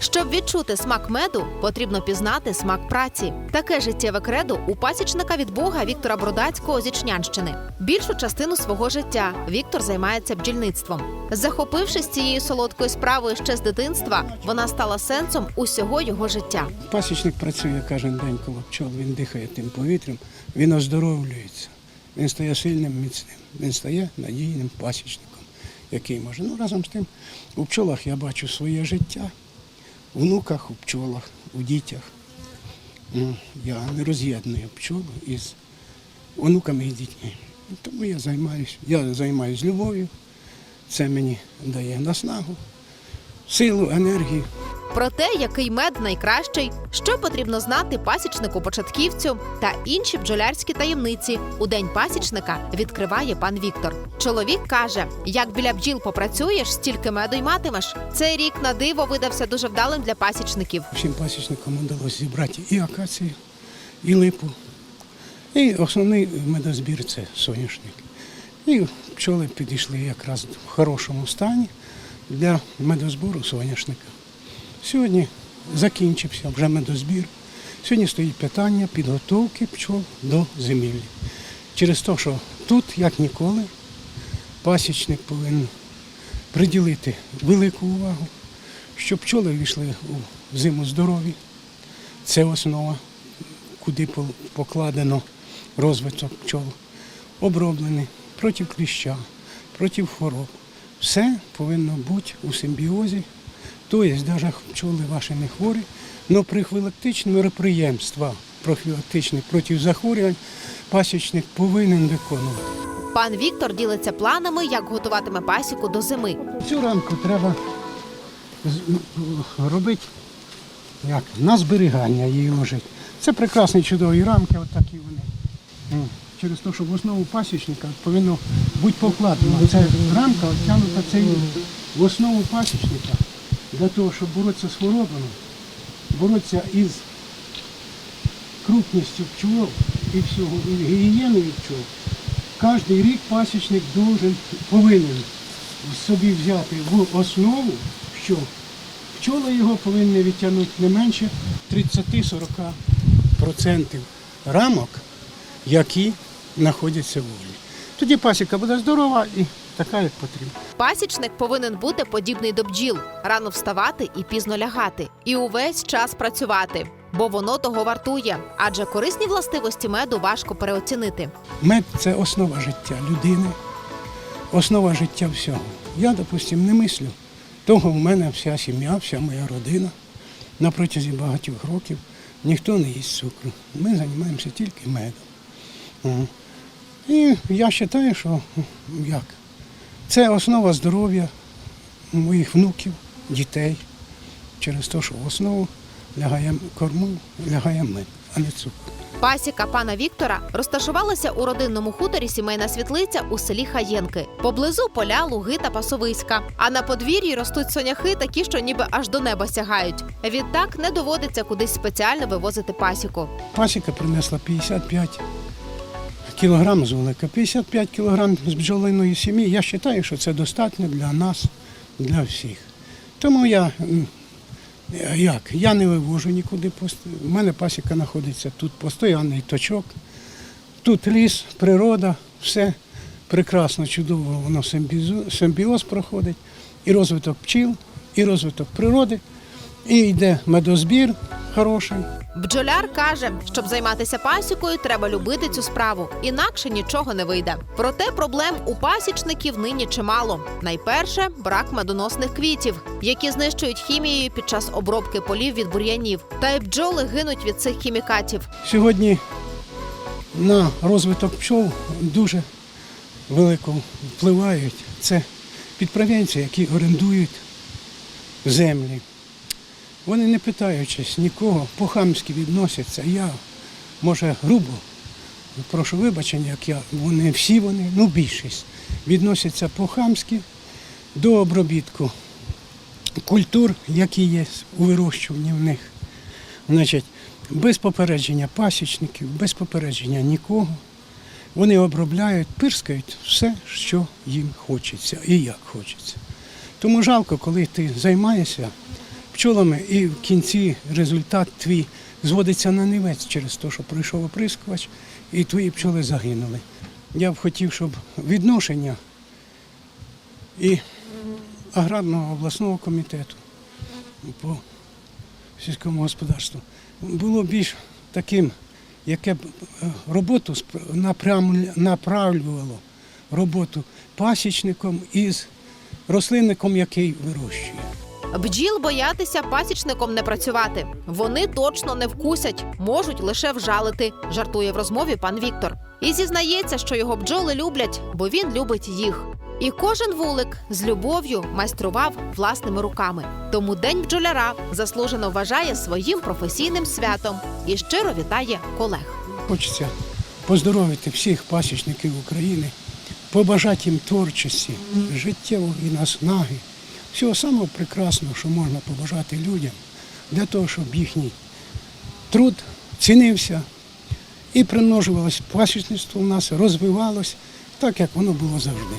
Щоб відчути смак меду, потрібно пізнати смак праці. Таке життєве кредо у пасічника від Бога Віктора Бродацького з Ічнянщини. Більшу частину свого життя Віктор займається бджільництвом. Захопившись цією солодкою справою ще з дитинства, вона стала сенсом усього його життя. Пасічник працює кожен день коло пчол, він дихає тим повітрям, він оздоровлюється, він стає сильним, міцним, він стає надійним пасічником, який може. Ну, разом з тим, у пчолах я бачу своє життя, внуках, у пчолах, у дітях. Ну, Я не роз'єдную пчол із онуками і дітьми. Тому я займаюся. Я займаюся любов'ю, це мені дає наснагу, силу, енергію. Про те, який мед найкращий, що потрібно знати пасічнику початківцю та інші бджолярські таємниці у день пасічника відкриває пан Віктор. Чоловік каже: як біля бджіл попрацюєш, стільки меду й матимеш. Цей рік на диво видався дуже вдалим для пасічників. Всім пасічникам вдалося зібрати і акацію, і липу. І основний медозбір це соняшник. І пчоли підійшли якраз в хорошому стані для медозбору соняшника. Сьогодні закінчився вже медозбір. Сьогодні стоїть питання підготовки пчол до зимівлі. Через те, що тут, як ніколи, пасічник повинен приділити велику увагу, щоб пчоли війшли у зиму здорові. Це основа, куди покладено розвиток пчол. Оброблений проти кліща, проти хвороб. Все повинно бути у симбіозі. Тобто, навіть пчоли ваші не хворі, але профілактичні мероприємства, профілактичні проти захворювань пасічник повинен виконувати. Пан Віктор ділиться планами, як готуватиме пасіку до зими. Цю рамку треба робити як, на зберігання її ложити. Це прекрасні чудові рамки, от вони. Через те, що в основу пасічника повинно бути покладено. Ця рамка тягнута в основу пасічника для того, щоб боротися з хворобами, боротися із крупністю пчол і всього, і гігієною пчол. Кожний рік пасічник должен, повинен собі взяти в основу, що пчоли його повинні відтягнути не менше 30-40% рамок, які знаходяться в волі. Тоді пасіка буде здорова і така, як потрібно. Пасічник повинен бути подібний до бджіл, рано вставати і пізно лягати, і увесь час працювати, бо воно того вартує, адже корисні властивості меду важко переоцінити. Мед це основа життя людини, основа життя всього. Я, допустим, не мислю. Того в мене вся сім'я, вся моя родина на протязі багатьох років ніхто не їсть цукру. Ми займаємося тільки медом. І я вважаю, що як? Це основа здоров'я моїх внуків, дітей. Через те, що в основу лягає корму, лягає мед, а не цукор. Пасіка пана Віктора розташувалася у родинному хуторі сімейна світлиця у селі Хаєнки. Поблизу поля, луги та пасовиська. А на подвір'ї ростуть соняхи, такі, що ніби аж до неба сягають. Відтак не доводиться кудись спеціально вивозити пасіку. Пасіка принесла 55 кілограм з велика. 55 кілограм з бджолиної сім'ї. Я вважаю, що це достатньо для нас, для всіх. Тому я як? Я не вивожу нікуди. У мене пасіка знаходиться тут постійний точок. Тут ліс, природа, все прекрасно, чудово, воно симбіоз проходить. І розвиток пчіл, і розвиток природи, і йде медозбір хороший. Бджоляр каже, щоб займатися пасікою, треба любити цю справу, інакше нічого не вийде. Проте проблем у пасічників нині чимало. Найперше брак медоносних квітів, які знищують хімією під час обробки полів від бур'янів. Та й бджоли гинуть від цих хімікатів. Сьогодні на розвиток пчол дуже велико впливають. Це підприємці, які орендують землі. Вони не питаючись нікого, по-хамськи відносяться. Я, може, грубо, прошу вибачення, як я, вони всі вони, ну більшість, відносяться по-хамськи до обробітку культур, які є у вирощуванні в них. Значить, без попередження пасічників, без попередження нікого. Вони обробляють, пирскають все, що їм хочеться і як хочеться. Тому жалко, коли ти займаєшся пчолами, і в кінці результат твій зводиться на нівець через те, що пройшов оприскувач, і твої пчоли загинули. Я б хотів, щоб відношення і аграрного обласного комітету по сільському господарству було більш таким, яке б е, роботу направлювало роботу пасічником із рослинником, який вирощує. Бджіл боятися пасічником не працювати. Вони точно не вкусять, можуть лише вжалити, жартує в розмові пан Віктор. І зізнається, що його бджоли люблять, бо він любить їх. І кожен вулик з любов'ю майстрував власними руками. Тому день бджоляра заслужено вважає своїм професійним святом і щиро вітає колег. Хочеться поздоровити всіх пасічників України, побажати їм творчості, життєвої наснаги, всього самого прекрасного, що можна побажати людям, для того, щоб їхній труд цінився і примножувалось пасічництво у нас, розвивалось так, як воно було завжди.